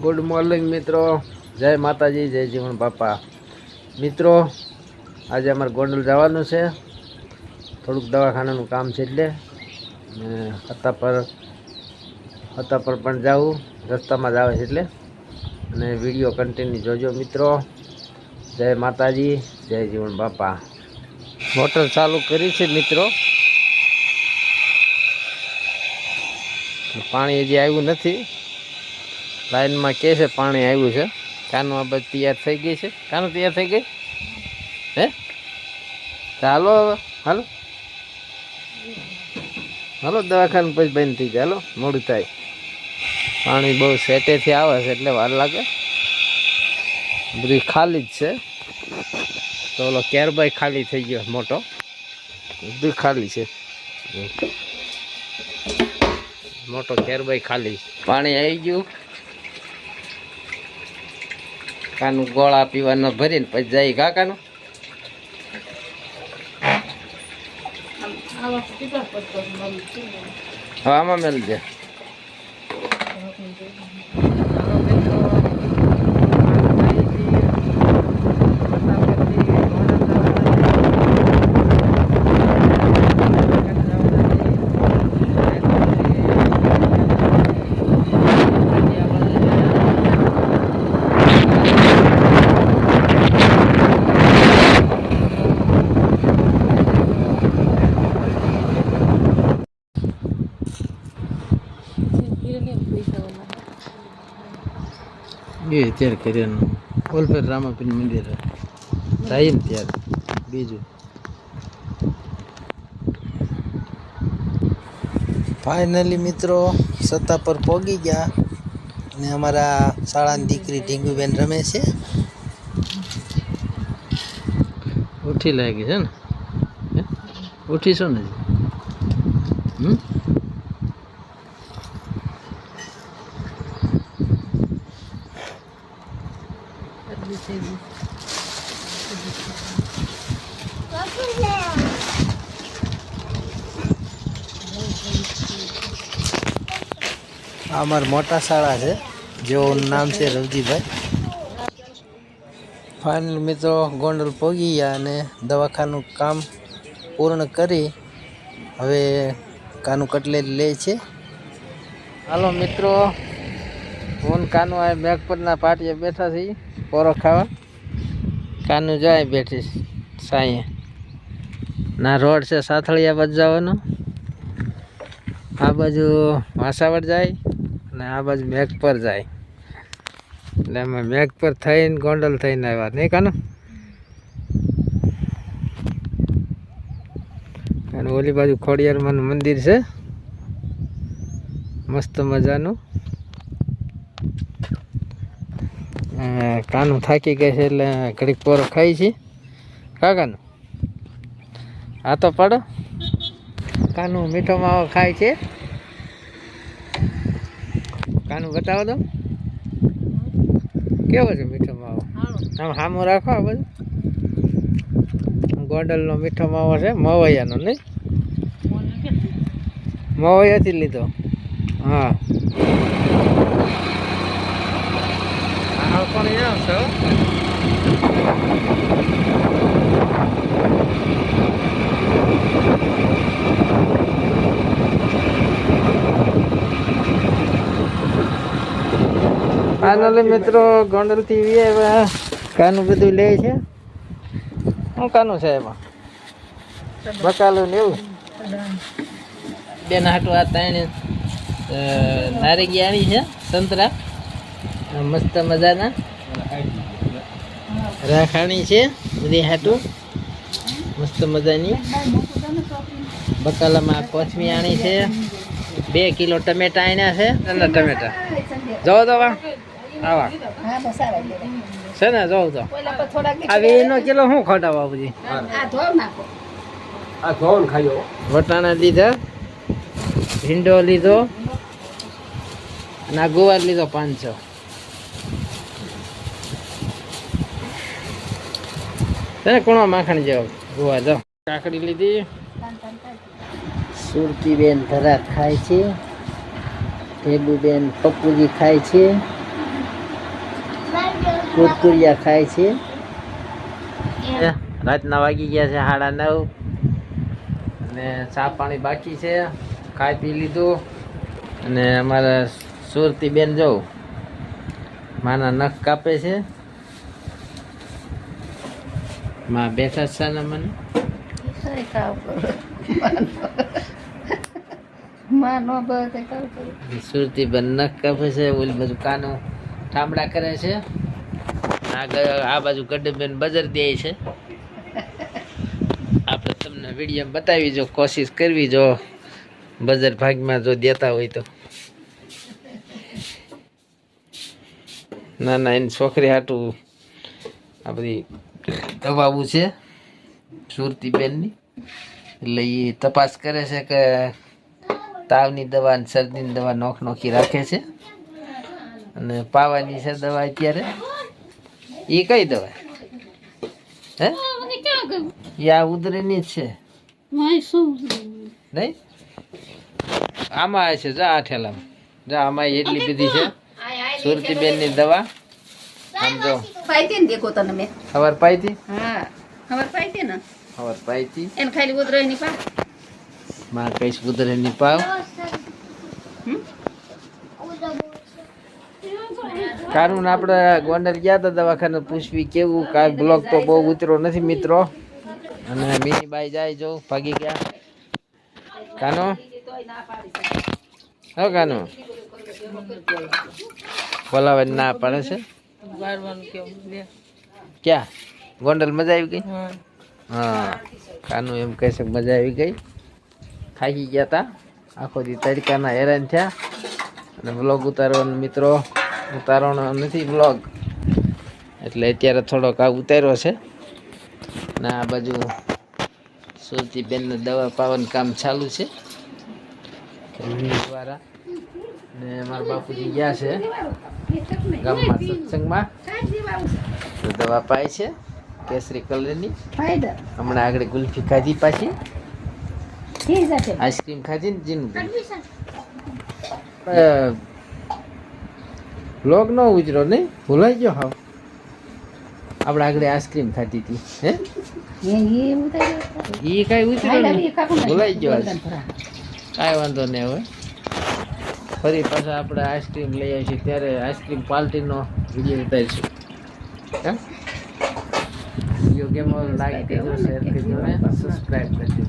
Good morning મિત્રો. જય માતાજી, જય જીવન બાપા. મિત્રો, આજે અમારે ગોંડલ જવાનું છે. થોડુંક દવાખાનાનું કામ છે એટલે. હતા પર હતા પર પણ જાવું. રસ્તામાં જ આવે છે એટલે. અને વીડિયો કન્ટિન્યુ જોજો, મિત્રો. જય માતાજી, જય જીવન બાપા. મોટર ચાલુ કરી છે, મિત્રો. પાણી હજી આવ્યું નથી. લાઈનમાં કે છે, પાણી આવ્યું છે. કાનું આ બધી તૈયાર થઈ ગઈ છે. કાનું તૈયાર થઈ ગઈ? હે? ચાલો હવે, હાલો. હાલો, દવાખાનું પછી બંધ થઈ જાય. હાલો, મોડું થાય. પાણી બહુ સેટેથી આવે છે એટલે વાર લાગે. બધી ખાલી જ છે. તો ઓલો કેરબાઈ ખાલી થઈ ગયો, મોટો. બધું ખાલી છે. મોટો કેરબાઈ ખાલી. પાણી આવી ગયું. કાનું ગોળા પીવાનો ભરીને પછી જાય કાકાનું. હા આમાં મેલજે એ અત્યારે કર્યાનું ઓલફેર રામાપીર મંદિર જાય ને ત્યારે બીજું. ફાઇનલી મિત્રો સત્તા પર પહોંચી ગયા અને અમારા શાળાની દીકરી ઢીંગુબેન રમે છે. ઉઠી લાગી છે ને? હે? ઉઠીશો ને? હમ? અમારી મોટા શાળા છે, જેઓનું નામ છે રવજીભાઈ. ફાઇનલ મિત્રો ગોંડલ પહોંચી ગયા અને દવાખાનું કામ પૂર્ણ કરી હવે કાનું કટલેરી લે છે. હાલો મિત્રો હું કાનું આ બેગ પરના પાટીએ બેઠા છીએ પોરો ખાવા. કાનું જાય બેઠી સાંઈએ ના, રોડ છે સાથળિયા બાજુ જવાનો. આ બાજુ વાસાવડ જાય અને આ બાજુ મેઘ પર જાય. એટલે અમે મેઘ પર થઈને ગોંડલ થઈને આવ્યા. નહીં કાનુ? અને ઓલી બાજુ ખોડિયારમાંનું મંદિર છે. મસ્ત મજાનું. કાનું થાકી ગઈ છે એટલે ઘડીક પોરો ખાઈ છે. કાકાનું આ તો પડો. કાનું મીઠો માવો ખાય છે. કાનું બતાવો તો. કેવો છે મીઠો માવો? આમ સામો રાખો આ બધું. ગોંડલનો મીઠો માવો છે મવૈયાનો નહીં? મવૈયાથી લીધો. હા. છે હો. ફાઇનલી મિત્રો, ગોંડલથી આવ્યા કાનું બધું લે છે. શું કાનું છે એમાં? બકાલું ને એવું? બેન, હાટું આ ત્રણ નારંગી આવી છે, સંતરા. મસ્ત મજાના. રાખાણી છે બધી હાટું. મસ્ત મજાની. બકાલામાં કોથમી આણી છે. બે કિલો ટમેટા આણ્યા છે. અને ટમેટા. જવો તો આવા. છે ને જવું તો. આવી એનો કિલો શું ખોટા ખાયો. વટાણા લીધા ભીંડો લીધો અને આ ગુવાર લીધો પાંચસો. છે ને કોણો માખણ જેવો? ગુવાર જો. કાકડી લીધી. સુરતીબેન ધરા ખાય છે. ઢેબુબેન પપુજી ખાય છે. કુરકુરિયા ખાય છે. રાતના વાગી ગયા છે સાડા નવ. અને ચા પાણી બાકી છે. ખાઈ પી લીધું. અને અમારા સુરતી બેન જવું માના નખ કાપે છે. માં બેઠા છે ને મને? સુરતી બન કાપે છે ઓલી બાજુ કાનો ઠામડા કરે છે. આ બાજુ ગઢબેન બજર દે છે. આપણે તમને વીડિયો બતાવી જો કોશિશ કરવી જો બજાર ભાગમાં જો દેતા હોય તો. ના ના એની છોકરી હાટું આ બધી દવાવું છે, સુરતીબેનની. એટલે એ તપાસ કરે છે કે તાવની દવા અને શરદીની દવા નોખ નોખી રાખે છે. અને પાવાની છે દવા અત્યારે. એ કઈ દવા? હે? એ આ ઉધરેની જ છે. નહીં? આમાં છે, જા આ ઠેલામાં જા આમાં એટલી બધી છે. સુરતીબેનની દવા. આમ જો. પાઈતી ને દેખો તને મેં. ખબર પાઈતી હા. ખબર પાઈતી ને? ખબર પાઈતી એને ખાલી ઉતરાયની પા માં કઈશ ઉધરેની પાવ? કારણ આપણે ગોંડલ ગયા હતા દવાખાને પૂછવી કેવું? કાંઈ બ્લોક તો બહુ ઉતરો નથી મિત્રો. અને મિની બાઈ જાય જો ભાગી ગયા. કાનો? હો કાનો? બોલાવે ના પડે છે. ક્યાં? ગોંડલ મજા આવી ગઈ? હા. કાનું એમ કહે છે મજા આવી ગઈ. થાકી ગયા હતા આખો દી તડકાના હેરાન થયા. અને બ્લોગ ઉતારવાનો મિત્રો ઉતારવાનો નથી બ્લોગ એટલે અત્યારે થોડોક આ ઉતાર્યો છે. ને આ બાજુ સુરતી બેનને દવા પાવાનું કામ ચાલુ છે. દ્વારા. ને મારા બાપુજી ગયા છે ગામમાં સત્સંગમાં દવા પાય છે કેસરી કલરની. હમણાં આગળ ગુલ્ફી ખાધી પાછી. આઈસ્ક્રીમ ખાધી ને જીન લોગ નો ઉજરો નહીં? ભૂલાઈ ગયો હાવ. આપણે આગળ આઈસ્ક્રીમ ખાધી હતી હે? એ કઈ ઉજરો ભૂલાઈ ગયો. કાંઈ વાંધો નહીં હવે. ફરી પાછા આપણે આઈસ્ક્રીમ લઈ છીએ ત્યારે આઈસ્ક્રીમ પાર્ટીનો વીડિયો ઉતારીશું. હા? વીડિયો કેમ લાઈક કરજો શેર કરજો ને સબસ્ક્રાઈબ કરજો.